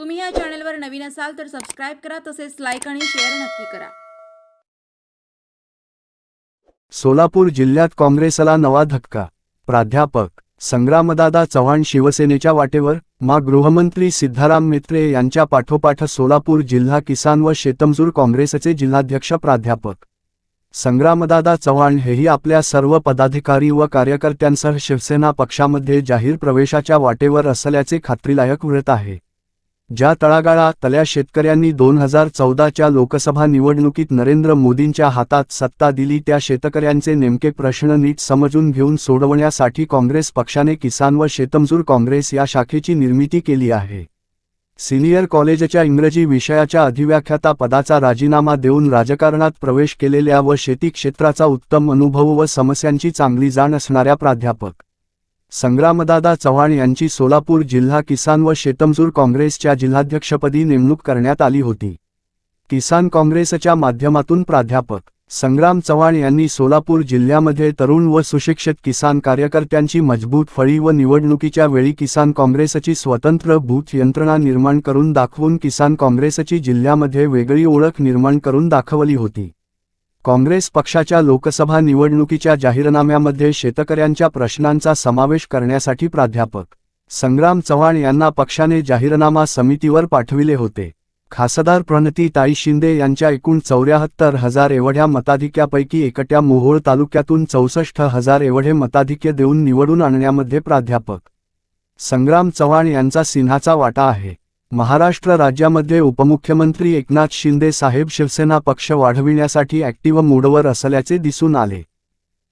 तुम्ही या चॅनलवर नवीन असाल तर सबस्क्राईब करा तसेच लाईक आणि शेअर नक्की करा. सोलापूर जिल्ह्यात काँग्रेसला नवा धक्का. प्राध्यापक संग्रामदादा चव्हाण शिवसेनेच्या वाटेवर मा गृहमंत्री सिद्धाराम मित्रे यांच्या पाठोपाठ सोलापूर जिल्हा किसान व शेतमजूर काँग्रेसचे जिल्हाध्यक्ष प्राध्यापक. संग्रामदादा चव्हाण हेही आपल्या सर्व पदाधिकारी व कार्यकर्त्यांसह शिवसेना पक्षामध्ये जाहीर प्रवेशाच्या वाटेवर असल्याचे खात्रीलायक व्रत आहे. ज्या तळागाळातल्या शेतकऱ्यांनी दोन हजार चौदाच्या लोकसभा निवडणुकीत नरेंद्र मोदींच्या हातात सत्ता दिली त्या शेतकऱ्यांचे नेमके प्रश्न नीट समजून घेऊन सोडवण्यासाठी काँग्रेस पक्षाने किसान व शेतमजूर काँग्रेस या शाखेची निर्मिती केली आहे. सिनियर कॉलेजच्या इंग्रजी विषयाच्या अधिव्याख्याता पदाचा राजीनामा देऊन राजकारणात प्रवेश केलेल्या व शेती क्षेत्राचा उत्तम अनुभव व समस्यांची चांगली जाण असणाऱ्या प्राध्यापक संग्रामदादा चव्हाण यांची सोलापूर जिल्हा किसान व शेतमजूर काँग्रेसच्या जिल्हाध्यक्षपदी नेमणूक करण्यात आली होती. किसान काँग्रेसच्या माध्यमातून प्राध्यापक संग्राम चव्हाण यांनी सोलापूर जिल्ह्यामध्ये तरुण व सुशिक्षित किसान कार्यकर्त्यांची मजबूत फळी व निवडणुकीच्या वेळी किसान काँग्रेसची स्वतंत्र भूत यंत्रणा निर्माण करून दाखवून किसान काँग्रेसची जिल्ह्यामध्ये वेगळी ओळख निर्माण करून दाखवली होती. काँग्रेस पक्षाच्या लोकसभा निवडणुकीच्या जाहीरनाम्यामध्ये शेतकऱ्यांच्या प्रश्नांचा समावेश करण्यासाठी प्राध्यापक संग्राम चव्हाण यांना पक्षाने जाहीरनामा समितीवर पाठविले होते. खासदार प्रणतीताई शिंदे यांच्या एकूण चौऱ्याहत्तर हजार एवढ्या मताधिक्यापैकी एकट्या मोहोळ तालुक्यातून चौसष्ट हजार एवढे मताधिक्य देऊन निवडून आणण्यामध्ये प्राध्यापक संग्राम चव्हाण यांचा सिन्हाचा वाटा आहे. महाराष्ट्र राज्यामध्ये उपमुख्यमंत्री एकनाथ शिंदे साहेब शिवसेना पक्ष वाढविण्यासाठी ॲक्टिव्ह मूडवर असल्याचे दिसून आले.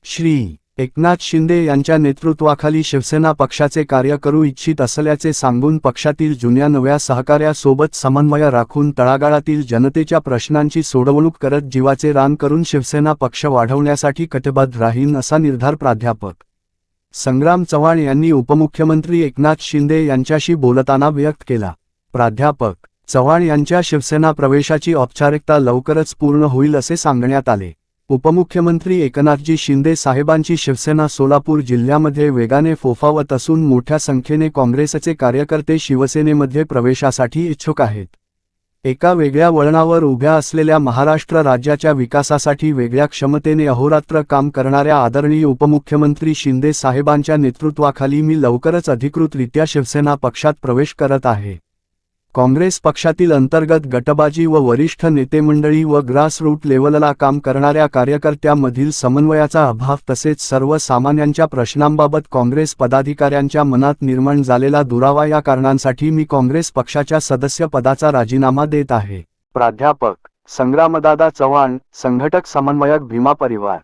श्री. एकनाथ शिंदे यांच्या नेतृत्वाखाली शिवसेना पक्षाचे कार्य करू इच्छित असल्याचे सांगून पक्षातील जुन्या नव्या सहकार्यासोबत समन्वय राखून तळागाळातील जनतेच्या प्रश्नांची सोडवणूक करत जीवाचे रान करून शिवसेना पक्ष वाढवण्यासाठी कटिबद्ध राहीन असा निर्धार प्राध्यापक संग्राम चव्हाण यांनी उपमुख्यमंत्री एकनाथ शिंदे यांच्याशी बोलताना व्यक्त केला. प्राध्यापक चव्हाण यांच्या शिवसेना प्रवेशाची औपचारिकता लवकरच पूर्ण होईल असे सांगण्यात आले. उपमुख्यमंत्री एकनाथजी शिंदे साहेबांची शिवसेना सोलापूर जिल्ह्यामध्ये वेगाने फोफावत असून मोठ्या संख्येने काँग्रेसचे कार्यकर्ते शिवसेनेमध्ये प्रवेशासाठी इच्छुक आहेत. एका वेगळ्या वळणावर उभ्या असलेल्या महाराष्ट्र राज्याच्या विकासासाठी वेगळ्या क्षमतेने अहोरात्र काम करणाऱ्या आदरणीय उपमुख्यमंत्री शिंदे साहेबांच्या नेतृत्वाखाली मी लवकरच अधिकृतरित्या शिवसेना पक्षात प्रवेश करत आहे. काँग्रेस पक्षातील अंतर्गत गटबाजी व वरिष्ठ नेतेमंडळी व ग्रासरूट लेवलला काम करणाऱ्या कार्यकर्त्यांमधील समन्वयाचा अभाव तसेच सर्वसामान्यांच्या प्रश्नांबाबत काँग्रेस पदाधिकाऱ्यांच्या मनात निर्माण झालेला दुरावा या कारणांसाठी मी काँग्रेस पक्षाच्या सदस्य पदाचा राजीनामा देत आहे. प्राध्यापक संग्रामदादा चव्हाण संघटक समन्वयक भीमा परिवार.